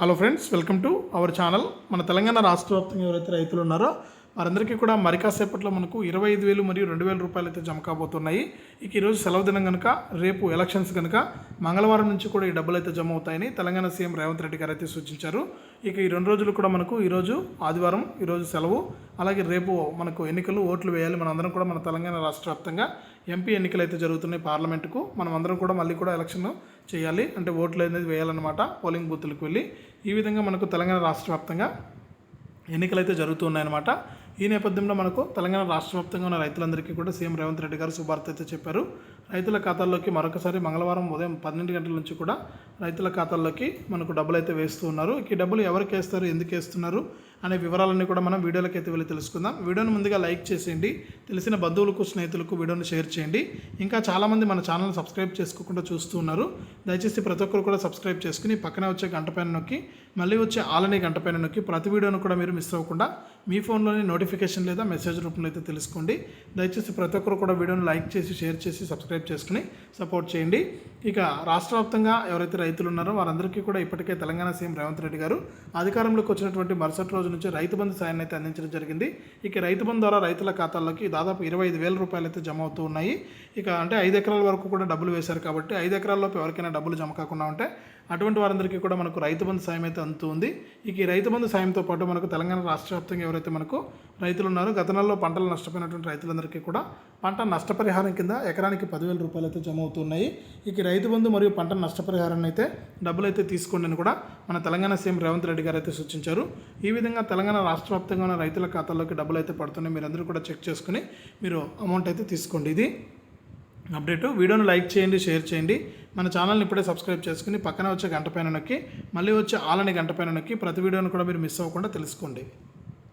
Hello friends welcome to our channel మన తెలంగాణ రాష్ట్ర వ్యాప్తంగా ఎవరైతే రైతులు ఉన్నారో వారందరికీ కూడా మరి కాసేపట్లో మనకు ఇరవై ఐదు వేలు మరియు రెండు వేల రూపాయలు అయితే జమ కాబోతున్నాయి. ఇక ఈరోజు సెలవు దినం కనుక రేపు ఎలక్షన్స్ కనుక మంగళవారం నుంచి కూడా ఈ డబ్బులు అయితే జమ అవుతాయని తెలంగాణ సీఎం రేవంత్ రెడ్డి గారు అయితే సూచించారు. ఇక ఈ రెండు రోజులు కూడా మనకు ఈరోజు ఆదివారం ఈరోజు సెలవు అలాగే రేపు మనకు ఎన్నికలు ఓట్లు వేయాలి. మనందరం కూడా మన తెలంగాణ రాష్ట్ర వ్యాప్తంగా ఎంపీ ఎన్నికలు అయితే జరుగుతున్నాయి పార్లమెంటుకు. మనం అందరం కూడా మళ్ళీ కూడా ఎలక్షన్ చేయాలి. అంటే ఓట్లు అనేది వేయాలన్నమాట పోలింగ్ బూత్లకు వెళ్ళి. ఈ విధంగా మనకు తెలంగాణ రాష్ట్ర వ్యాప్తంగా ఎన్నికలు అయితే జరుగుతున్నాయన్నమాట. ఈ నేపథ్యంలో మనకు తెలంగాణ రాష్ట్ర వ్యాప్తంగా ఉన్న రైతులందరికీ కూడా సీఎం రేవంత్ రెడ్డి గారు శుభార్త అయితే చెప్పారు. రైతుల ఖాతాల్లోకి మరొకసారి మంగళవారం ఉదయం పన్నెండు గంటల నుంచి కూడా రైతుల ఖాతాల్లోకి మనకు డబ్బులు అయితే వేస్తూ ఉన్నారు. ఈ డబ్బులు ఎవరికి వేస్తారు ఎందుకు వేస్తున్నారు అనే వివరాలన్నీ కూడా మనం వీడియోలోకి అయితే వెళ్ళి తెలుసుకుందాం. వీడియోని ముందుగా లైక్ చేసేయండి. తెలిసిన బంధువులకు స్నేహితులకు వీడియోని షేర్ చేయండి. ఇంకా చాలామంది మన ఛానల్ సబ్స్క్రైబ్ చేసుకోకుండా చూస్తూ ఉన్నారు. దయచేసి ప్రతి ఒక్కరు కూడా సబ్స్క్రైబ్ చేసుకుని పక్కనే వచ్చే గంట పైన నొక్కి మళ్ళీ వచ్చే ఆలని గంట పైన నొక్కి ప్రతి వీడియోను కూడా మీరు మిస్ అవ్వకుండా మీ ఫోన్లోని నోటిఫికేషన్ లేదా మెసేజ్ రూపంలో అయితే తెలుసుకోండి. దయచేసి ప్రతి ఒక్కరు కూడా వీడియోని లైక్ చేసి షేర్ చేసి సబ్స్క్రైబ్ చేసుకుని సపోర్ట్ చేయండి. ఇక రాష్ట్ర వ్యాప్తంగా ఎవరైతే రైతులు ఉన్నారో వారందరికీ కూడా ఇప్పటికే తెలంగాణ సీఎం రేవంత్ రెడ్డి గారు అధికారంలోకి వచ్చినటువంటి మరుసటి రోజు నుంచి రైతు బంధు సాయాన్ని అయితే అందించడం జరిగింది. ఇక రైతు బంధు ద్వారా రైతుల ఖాతాల్లోకి దాదాపు ఇరవై ఐదు వేల రూపాయలు అయితే జమ అవుతూ ఉన్నాయి. ఇక అంటే ఐదు ఎకరాల వరకు కూడా డబ్బులు వేశారు కాబట్టి ఐదు ఎకరాల్లోపు ఎవరికైనా డబ్బులు జమ కాకుండా ఉంటే అటువంటి వారందరికీ కూడా మనకు రైతు బంధు సాయం అయితే అందుతుంది ఇక ఈ రైతు బంధు సాయంతో పాటు మనకు తెలంగాణ రాష్ట్ర వ్యాప్తంగా ఎవరైతే మనకు రైతులు ఉన్నారో గత నెలలో పంటలు నష్టపోయినటువంటి రైతులందరికీ కూడా పంట నష్టపరిహారం కింద ఎకరానికి పదివేల రూపాయలు అయితే జమ అవుతున్నాయి ఇక రైతు బంధు మరియు పంట నష్టపరిహారాన్ని అయితే డబ్బులు అయితే తీసుకోండి అని కూడా మన తెలంగాణ సీఎం రేవంత్ రెడ్డి గారు అయితే సూచించారు. ఈ విధంగా తెలంగాణ రాష్ట్ర వ్యాప్తంగా ఉన్న రైతుల ఖాతాల్లోకి డబ్బులు అయితే పడుతున్నాయి. మీరందరూ కూడా చెక్ చేసుకుని మీరు అమౌంట్ అయితే తీసుకోండి. ఇది అప్డేట్. వీడియోను లైక్ చేయండి షేర్ చేయండి. మన ఛానల్ని ఇప్పుడే సబ్స్క్రైబ్ చేసుకుని పక్కన వచ్చే గంట పైన నొక్కి మళ్ళీ వచ్చే ఆలని గంట పైన నొక్కి ప్రతి వీడియోను కూడా మీరు మిస్ అవ్వకుండా తెలుసుకోండి.